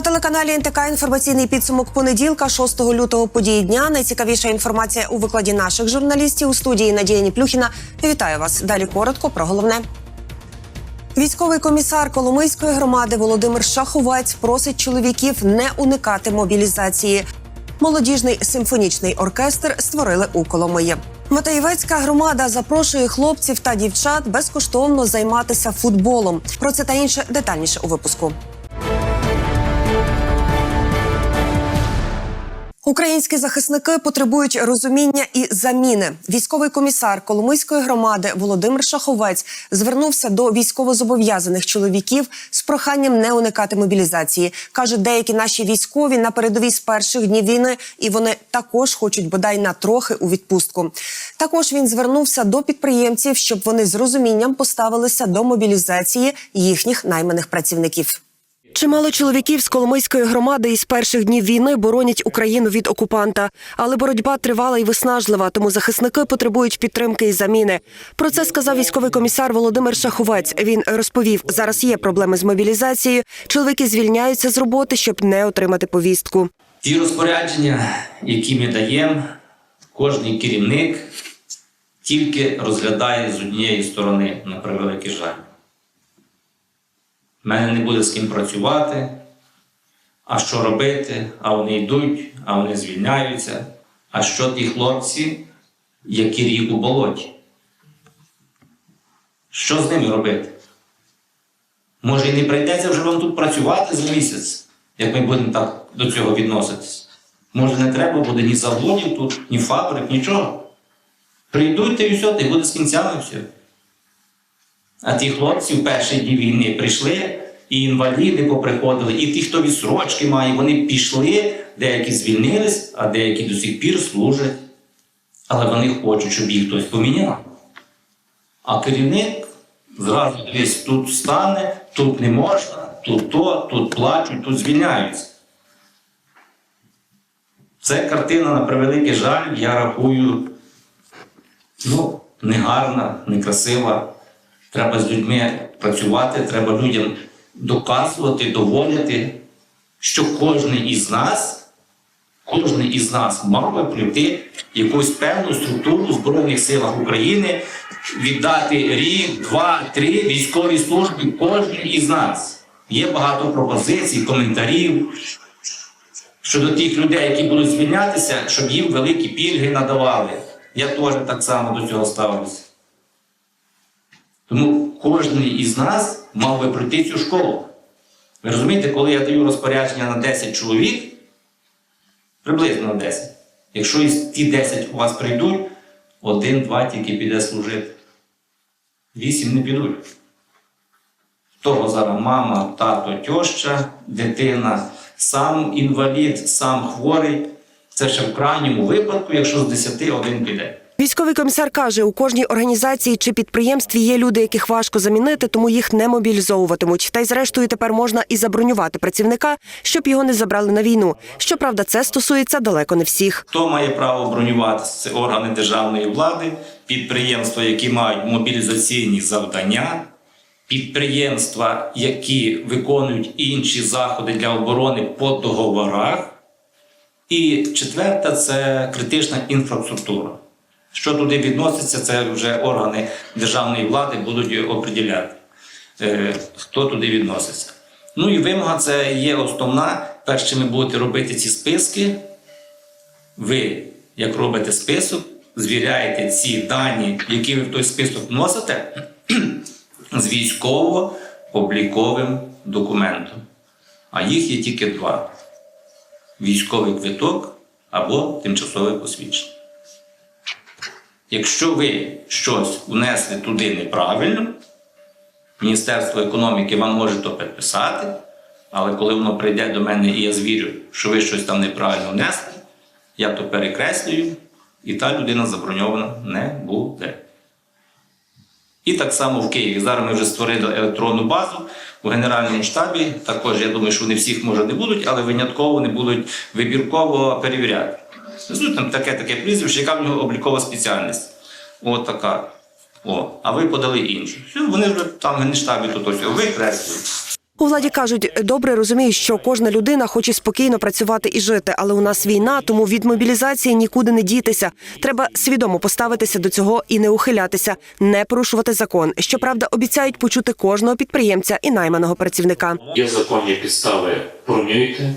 На телеканалі НТК інформаційний підсумок понеділка, 6 лютого події дня. Найцікавіша інформація у викладі наших журналістів у студії Надія Ніплюхіна. Вітаю вас. Далі коротко про головне. Військовий комісар Коломийської громади Володимир Шаховець просить чоловіків не уникати мобілізації. Молодіжний симфонічний оркестр створили у Коломиї. Матеєвецька громада запрошує хлопців та дівчат безкоштовно займатися футболом. Про це та інше детальніше у випуску. Українські захисники потребують розуміння і заміни. Військовий комісар Коломийської громади Володимир Шаховець звернувся до військовозобов'язаних чоловіків з проханням не уникати мобілізації. каже, деякі наші військові на передовій з перших днів війни, і вони також хочуть бодай на трохи у відпустку. Також він звернувся до підприємців, щоб вони з розумінням поставилися до мобілізації їхніх найманих працівників. Чимало чоловіків з Коломийської громади із перших днів війни боронять Україну від окупанта, але боротьба тривала і виснажлива, тому захисники потребують підтримки і заміни. Про це сказав військовий комісар Володимир Шаховець. Він розповів, зараз є проблеми з мобілізацією. Чоловіки звільняються з роботи, щоб не отримати повістку. Ті розпорядження, які ми даємо, кожний керівник тільки розглядає з однієї сторони, на превеликий жаль. У мене не буде з ким працювати, а що робити, а вони йдуть, а вони звільняються. А що ті хлопці, які рік у болоті? Що з ними робити? Може, і не прийдеться вже вам тут працювати за місяць, як ми будемо так до цього відноситись. Може, не треба буде ні заводів тут, ні фабрик, нічого. Прийдуть і все, й буде з кінцями все. А ті хлопці в перші дні війни прийшли, і інваліди поприходили, і ті, хто відсрочки має, вони пішли, деякі звільнились, а деякі до сих пір служать. Але вони хочуть, щоб їх хтось поміняв. А керівник зразу десь тут встане, тут не можна, тут то, тут плачуть, тут звільняються. Це картина, на превеликий жаль, я рахую, ну, негарна, некрасива. Треба з людьми працювати, треба людям доказувати, доводити, що кожен із нас, кожен із нас мав би прийти якусь певну структуру в Збройних силах України, віддати рік, два, три військовій службі кожен із нас. Є багато пропозицій, коментарів щодо тих людей, які будуть звільнятися, щоб їм великі пільги надавали. Я теж так само до цього ставлюся. Тому кожен із нас мав би пройти цю школу. Ви розумієте, коли я даю розпорядження на 10 чоловік, приблизно на 10. Якщо ті 10 у вас прийдуть, один-два тільки піде служити. Вісім не підуть. Того зараз мама, тато, тьоща, дитина, сам інвалід, сам хворий. Це ще в крайньому випадку, якщо з 10 один піде. Військовий комісар каже, у кожній організації чи підприємстві є люди, яких важко замінити, тому їх не мобілізовуватимуть. Та й зрештою тепер можна і забронювати працівника, щоб його не забрали на війну. Щоправда, це стосується далеко не всіх. Хто має право бронюватися? Це органи державної влади, підприємства, які мають мобілізаційні завдання, підприємства, які виконують інші заходи для оборони по договорах. І четверта це критична інфраструктура. Що туди відноситься, це вже органи державної влади будуть определяти, е, хто туди відноситься. Ну і вимога це є основна. Перш чим ви будете робити ці списки, ви, як робите список, звіряєте ці дані, які ви в той список вносите, з військово-обліковим документу. А їх є тільки два: військовий квиток або тимчасове посвідчення. Якщо ви щось внесли туди неправильно, Міністерство економіки вам може то підписати, але коли воно прийде до мене і я звірю, що ви щось там неправильно внесли, я то перекреслюю, і та людина заброньована не буде. І так само в Києві. Зараз ми вже створили електронну базу у Генеральному штабі. Також я думаю, що вони всіх може не будуть, але винятково вони будуть вибірково перевіряти. Ну, там таке таке прізвище, яка в нього облікова спеціальність. От така. О, а ви подали іншу. Все, вони вже там в Генштабі тут ось викреслюють. У владі кажуть, добре розуміють, що кожна людина хоче спокійно працювати і жити, але у нас війна, тому від мобілізації нікуди не дітися. Треба свідомо поставитися до цього і не ухилятися, не порушувати закон. Щоправда, обіцяють почути кожного підприємця і найманого працівника. Є законні підстави, бронюйте.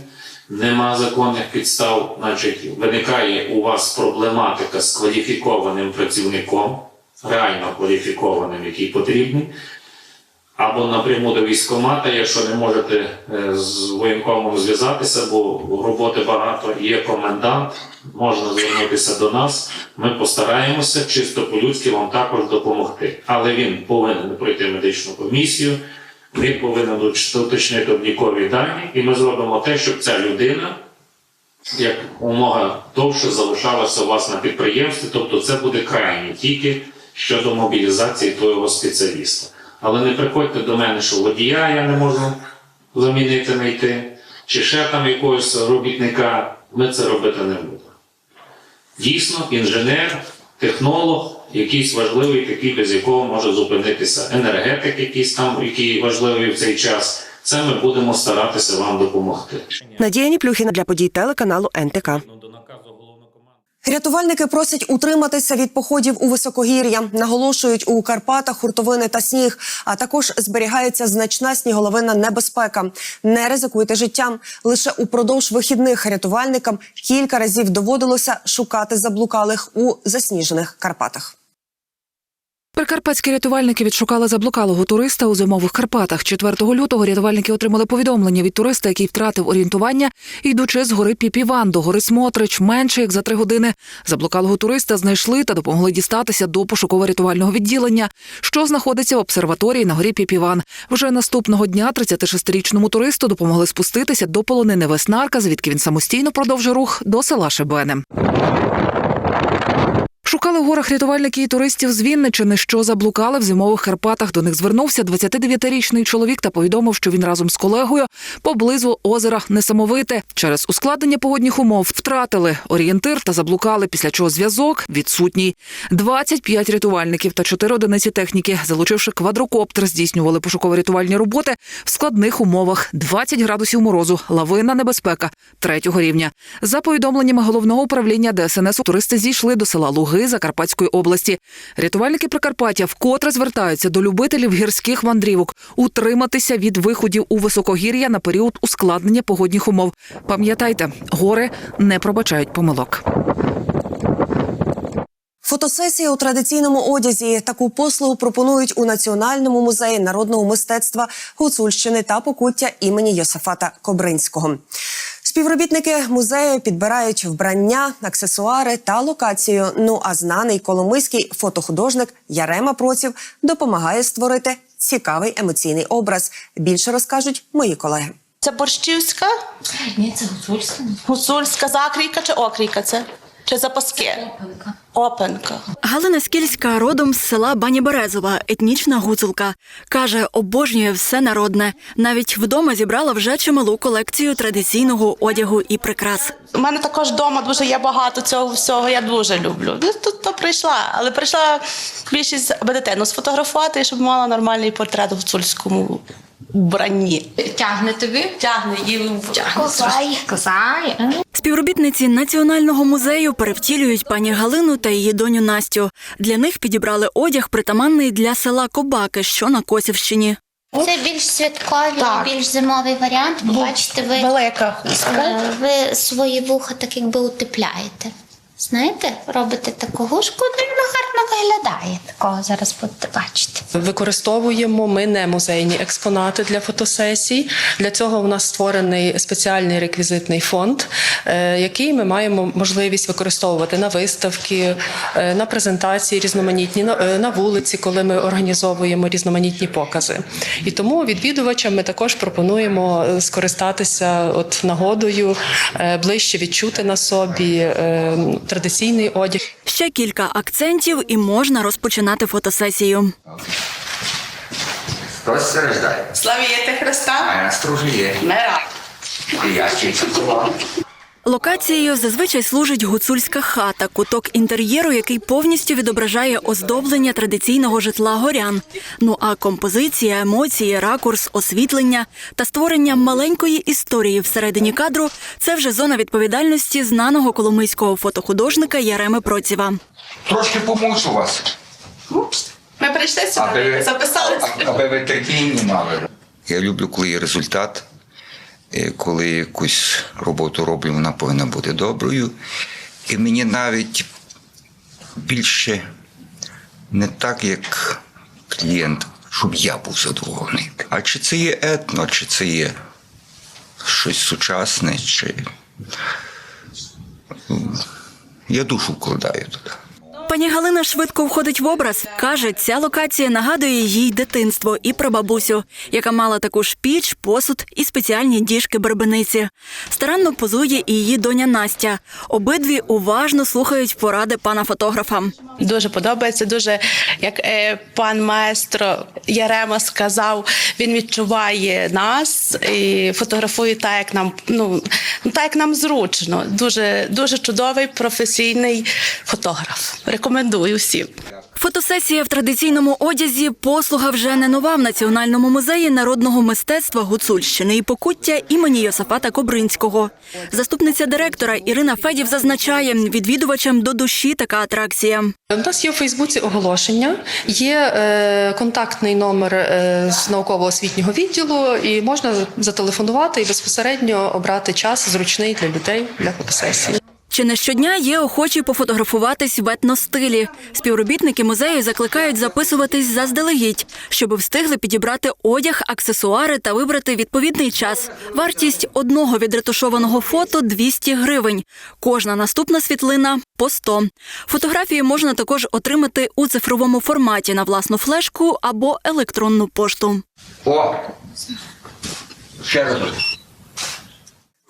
Нема законних підстав, значить, виникає у вас проблематика з кваліфікованим працівником, реально кваліфікованим, який потрібний. Або напряму до військкомата, якщо не можете е, з воєнкомом зв'язатися, бо роботи багато, є комендант, можна звернутися до нас. Ми постараємося чисто по-людськи вам також допомогти. Але він повинен пройти медичну комісію, він повинен уточнити облікові дані, і ми зробимо те, щоб ця людина як умога довше залишалася у вас на підприємстві, тобто це буде крайні тільки щодо мобілізації твого спеціаліста. Але не приходьте до мене, що водія я не можу замінити знайти, чи ще там якогось робітника. Ми це робити не будемо. Дійсно, інженер, технолог, якийсь важливий, такий, без якого може зупинитися енергетик, якийсь там, який важливий в цей час. Це ми будемо старатися вам допомогти. Надія Ніплюхіна для подій телеканалу НТК. Рятувальники просять утриматися від походів у високогір'я. Наголошують у Карпатах хуртовини та сніг. А також зберігається значна сніголовинна небезпека. Не ризикуйте життям. Лише упродовж вихідних рятувальникам кілька разів доводилося шукати заблукалих у засніжених Карпатах. Прикарпатські рятувальники відшукали заблукалого туриста у зимових Карпатах. 4 лютого рятувальники отримали повідомлення від туриста, який втратив орієнтування, йдучи з гори Піпіван до гори Смотрич менше як за три години. Заблукалого туриста знайшли та допомогли дістатися до пошуково-рятувального відділення, що знаходиться в обсерваторії на горі Піпіван. Вже наступного дня 36-річному туристу допомогли спуститися до полонини Веснарка, звідки він самостійно продовжив рух до села Шебене. Шукали в горах рятувальники і туристів з Вінничини, що заблукали в зимових Карпатах. До них звернувся 29-річний чоловік та повідомив, що він разом з колегою поблизу озера Несамовите через ускладнення погодних умов втратили орієнтир та заблукали, після чого зв'язок відсутній. 25 рятувальників та 4 одиниці техніки, залучивши квадрокоптер, здійснювали пошуково-рятувальні роботи в складних умовах: 20 градусів морозу, лавинна небезпека третього рівня. За повідомленнями головного управління ДСНС, туристи зійшли до села Луги Закарпатської області. Рятувальники Прикарпаття вкотре звертаються до любителів гірських мандрівок утриматися від виходів у високогір'я на період ускладнення погодних умов. Пам'ятайте, гори не пробачають помилок. Фотосесія у традиційному одязі. Таку послугу пропонують у Національному музеї народного мистецтва Гуцульщини та Покуття імені Йосифата Кобринського. Співробітники музею підбирають вбрання, аксесуари та локацію. Ну а знаний коломийський фотохудожник Ярема Проців допомагає створити цікавий емоційний образ. Більше розкажуть мої колеги. Це борщівська, Ні, це гуцульська. гуцульська закрійка чи окрійка це? Чи запаски? Опенка. Опенка. Галина Скільська родом з села Бані Березова, етнічна гуцулка. Каже, обожнює все народне. Навіть вдома зібрала вже чималу колекцію традиційного одягу і прикрас. У мене також вдома дуже є багато цього всього. Я дуже люблю. Ну, Тут то прийшла, але прийшла більшість аби дитину сфотографувати, і щоб мала нормальний портрет в гуцульському вбранні. Тягне тобі? Тягне її в Козай. Співробітниці національного музею перевтілюють пані Галину та її доню Настю. Для них підібрали одяг, притаманний для села Кобаки, що на Косівщині. Це більш святковий, Так. більш зимовий варіант. Бо бачите, ви, Велика е, ви свої вуха так якби утепляєте. Знаєте, робите таку гушку, дуже гарно виглядає такого зараз будете бачити. Використовуємо ми не музейні експонати для фотосесій. Для цього у нас створений спеціальний реквізитний фонд, е, який ми маємо можливість використовувати на виставки, е, на презентації різноманітні, на- е, вулиці, коли ми організовуємо різноманітні покази. І тому відвідувачам ми також пропонуємо скористатися от нагодою, ближче відчути на собі традиційний одяг. Ще кілька акцентів і можна розпочинати фотосесію. Хтось страждає, Славієте Христа! а нас Не рад. І я ще й цілував. Локацією зазвичай служить гуцульська хата, куток інтер'єру, який повністю відображає оздоблення традиційного житла горян. Ну а композиція, емоції, ракурс, освітлення та створення маленької історії всередині кадру це вже зона відповідальності знаного коломийського фотохудожника Яреми Процєва. Трошки помушу вас, Ми прийшли ви- записалися. аби ви терпіння мали. Я люблю, коли є результат, коли якусь роботу роблю, вона повинна бути доброю. І мені навіть більше не так, як клієнт, щоб я був задоволений. А чи це є етно, чи це є щось сучасне, чи я душу вкладаю туди. Пані Галина швидко входить в образ. Каже, ця локація нагадує їй дитинство і прабабусю, яка мала таку ж піч, посуд і спеціальні діжки бербениці. Старанно позує і її доня Настя. Обидві уважно слухають поради пана фотографа. Дуже подобається. Дуже як е, пан маестро Ярема сказав, він відчуває нас і фотографує так, як нам ну, так, як нам зручно. Дуже дуже чудовий професійний фотограф. Рекомендую всім. Фотосесія в традиційному одязі послуга вже не нова в Національному музеї народного мистецтва Гуцульщини і Покуття імені Йосафата Кобринського. Заступниця директора Ірина Федів зазначає, відвідувачам до душі така атракція. У нас є у Фейсбуці оголошення, є е, контактний номер е, з науково-освітнього відділу, і можна зателефонувати і безпосередньо обрати час зручний для людей для фотосесії. Чи не щодня є охочі пофотографуватись в етностилі. Співробітники музею закликають записуватись заздалегідь, щоб встигли підібрати одяг, аксесуари та вибрати відповідний час. Вартість одного відретушованого фото 200 гривень. Кожна наступна світлина по 100. Фотографії можна також отримати у цифровому форматі на власну флешку або електронну пошту. О! Ще раз.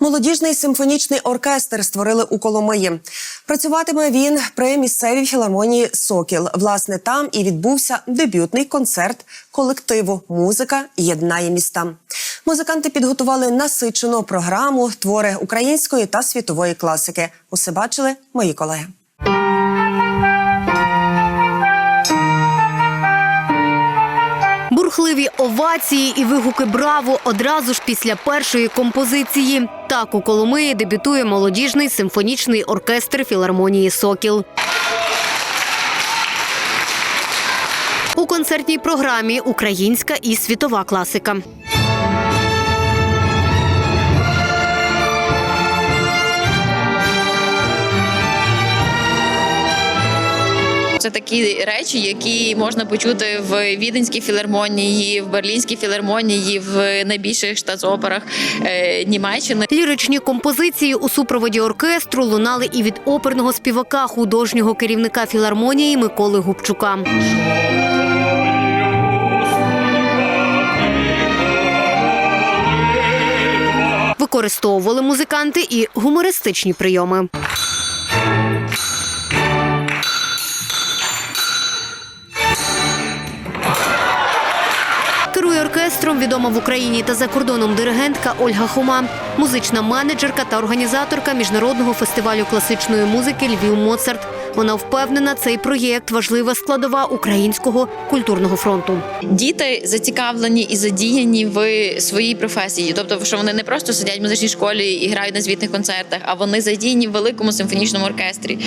Молодіжний симфонічний оркестр створили у Коломиї. Працюватиме він при місцевій філармонії Сокіл. Власне, там і відбувся дебютний концерт колективу Музика єднає міста. Музиканти підготували насичену програму, твори української та світової класики. Усе бачили мої колеги. Бурхливі овації і вигуки браво одразу ж після першої композиції. Так у Коломиї дебютує молодіжний симфонічний оркестр філармонії Сокіл. У концертній програмі українська і світова класика. Це такі речі, які можна почути в Віденській філармонії, в Берлінській філармонії, в найбільших штатсоперах е, Німеччини. Ліричні композиції у супроводі оркестру лунали і від оперного співака, художнього керівника філармонії Миколи Губчука. Використовували музиканти і гумористичні прийоми. Відома в Україні та за кордоном диригентка Ольга Хома, музична менеджерка та організаторка міжнародного фестивалю класичної музики Львів Моцарт. Вона впевнена, цей проєкт важлива складова українського культурного фронту. Діти зацікавлені і задіяні в своїй професії, тобто, що вони не просто сидять в музичній школі і грають на звітних концертах, а вони задіяні в великому симфонічному оркестрі,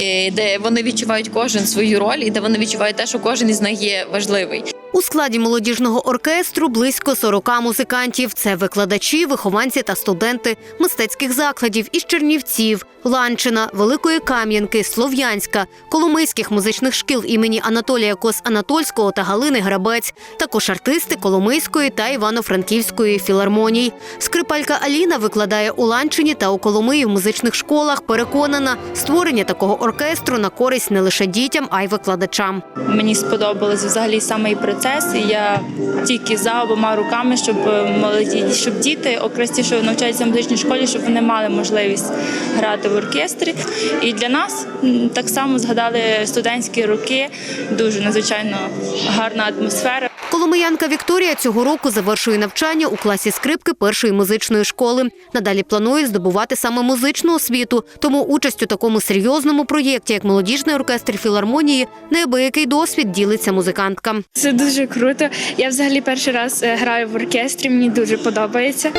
е, де вони відчувають кожен свою роль і де вони відчувають те, що кожен із них є важливий. У складі молодіжного оркестру близько 40 музикантів. Це викладачі, вихованці та студенти мистецьких закладів із Чернівців, Ланчина, Великої Кам'янки, Слов'янська, Коломийських музичних шкіл імені Анатолія Кос Анатольського та Галини Грабець, також артисти Коломийської та Івано-Франківської філармоній. Скрипалька Аліна викладає у Ланчині та у Коломиї в музичних школах. Переконана, створення такого оркестру на користь не лише дітям, а й викладачам. Мені сподобалось взагалі саме і процес. І я тільки за обома руками, щоб е, молоді, щоб діти, окрім ті, що навчаються в музичній школі, щоб вони мали можливість грати в оркестрі. І для нас так само згадали студентські роки. Дуже надзвичайно гарна атмосфера. Коломиянка Вікторія цього року завершує навчання у класі скрипки першої музичної школи. Надалі планує здобувати саме музичну освіту, тому участь у такому серйозному проєкті, як молодіжний оркестр філармонії, неабиякий досвід ділиться музикантка. Це дуже круто. Я взагалі перший раз е, граю в оркестрі. Мені дуже подобається.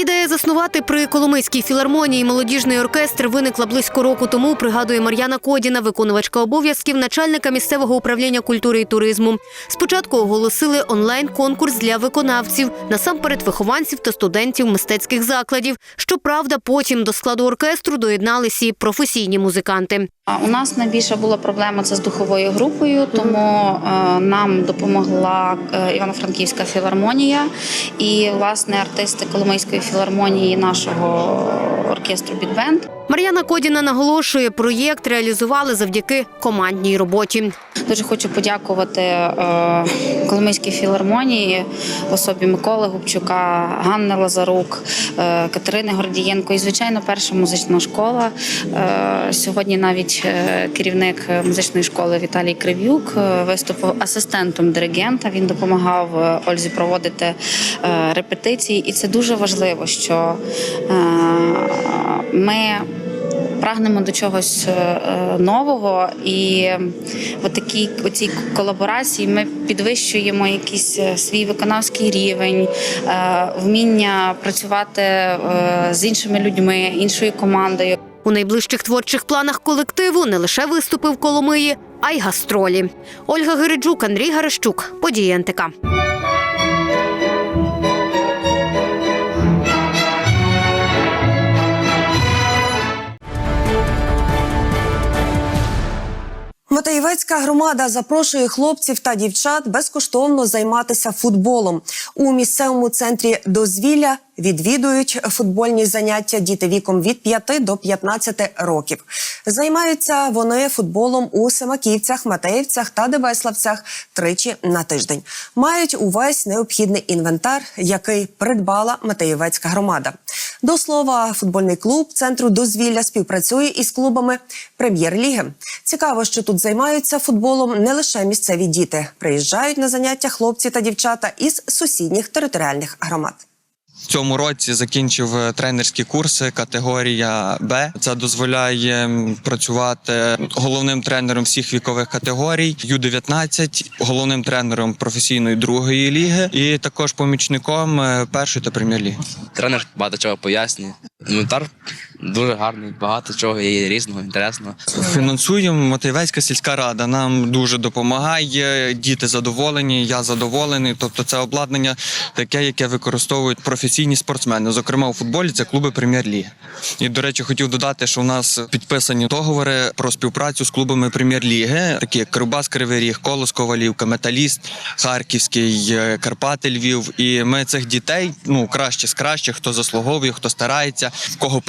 Ідея заснувати при Коломийській філармонії молодіжний оркестр виникла близько року тому. Пригадує Мар'яна Кодіна, виконувачка обов'язків начальника місцевого управління культури і туризму. Спочатку оголосили онлайн-конкурс для виконавців, насамперед вихованців та студентів мистецьких закладів. Щоправда, потім до складу оркестру доєдналися і професійні музиканти. У нас найбільша була проблема це з духовою групою, тому е, нам допомогла е, Івано-Франківська філармонія і власне артисти Коломийської філармонії нашого оркестру Бікбенд. Мар'яна Кодіна наголошує, проєкт реалізували завдяки командній роботі. Дуже хочу подякувати е, Коломийській філармонії в особі Миколи Губчука, Ганни Лазарук, Катерини Гордієнко і, звичайно, перша музична школа. Сьогодні навіть е, керівник музичної школи Віталій Крив'юк е, виступив асистентом диригента. Він допомагав е, Ользі проводити репетиції, і це дуже важливо, що ми прагнемо до чогось нового, і в такій оцій колаборації ми підвищуємо якийсь свій виконавський рівень, вміння працювати з іншими людьми, іншою командою. У найближчих творчих планах колективу не лише виступи в Коломиї, а й гастролі. Ольга Гириджук, Андрій Гарещук, події НТК. Матеєвецька громада запрошує хлопців та дівчат безкоштовно займатися футболом. У місцевому центрі дозвілля відвідують футбольні заняття діти віком від 5 до 15 років. Займаються вони футболом у Семаківцях, Матеївцях та Дебеславцях тричі на тиждень. Мають увесь необхідний інвентар, який придбала Матеєвецька громада. До слова, футбольний клуб центру дозвілля співпрацює із клубами прем'єр-ліги. Цікаво, що тут займаються футболом не лише місцеві діти. Приїжджають на заняття хлопці та дівчата із сусідніх територіальних громад. В цьому році закінчив е, тренерські курси категорія Б. Це дозволяє працювати головним тренером всіх вікових категорій, Ю-19, головним тренером професійної другої ліги і також помічником е, першої та прем'єр-ліги. Тренер багато чого пояснює. Інвентар дуже гарний, багато чого є різного, інтересного. Фінансуємо Матеєвецька сільська рада. Нам дуже допомагає. Діти задоволені, я задоволений. Тобто, це обладнання таке, яке використовують професійні спортсмени. Зокрема, у футболі це клуби прем'єр-ліги. І до речі, хотів додати, що у нас підписані договори про співпрацю з клубами прем'єр-ліги, такі як Кривбас, Кривий Ріг, Колос, Ковалівка, Металіст, Харківський, е, Карпати, Львів. І ми цих дітей, ну краще з кращих, хто заслуговує, хто старається, кого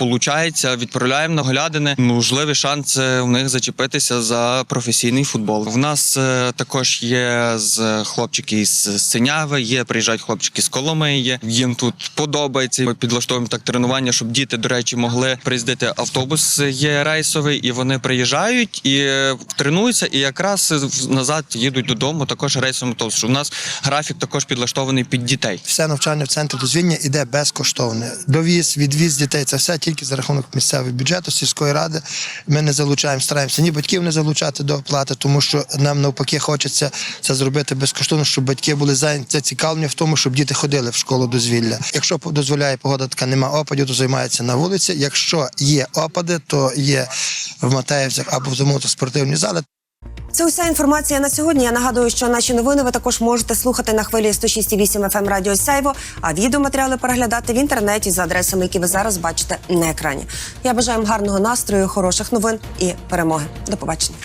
виходить, відправляємо на глядини. Можливий шанс е, в них зачепитися за професійний футбол. В нас е, також є з хлопчики з Синяви, є приїжджають хлопчики з Коломиї. Їм тут подобається. Ми підлаштовуємо так тренування, щоб діти, до речі, могли приїздити. Автобус є рейсовий, і вони приїжджають і е, тренуються, і якраз назад їдуть додому. Також рейсовим автобусом. У нас графік також підлаштований під дітей. Все навчання в центрі дозвілля іде безкоштовне. Довіз, відвіз дітей це все тільки за рахунок рахунок місцевого бюджету, сільської ради. Ми не залучаємо, стараємося ні батьків не залучати до оплати, тому що нам навпаки хочеться це зробити безкоштовно, щоб батьки були зайняті зацікавлені в тому, щоб діти ходили в школу дозвілля. Якщо дозволяє погода така, нема опадів, то займається на вулиці. Якщо є опади, то є в Матеївцях або в тому спортивні зали. Це уся інформація на сьогодні. Я нагадую, що наші новини ви також можете слухати на хвилі 106,8 FM Радіо Сяйво, а відеоматеріали переглядати в інтернеті за адресами, які ви зараз бачите на екрані. Я бажаю вам гарного настрою, хороших новин і перемоги. До побачення.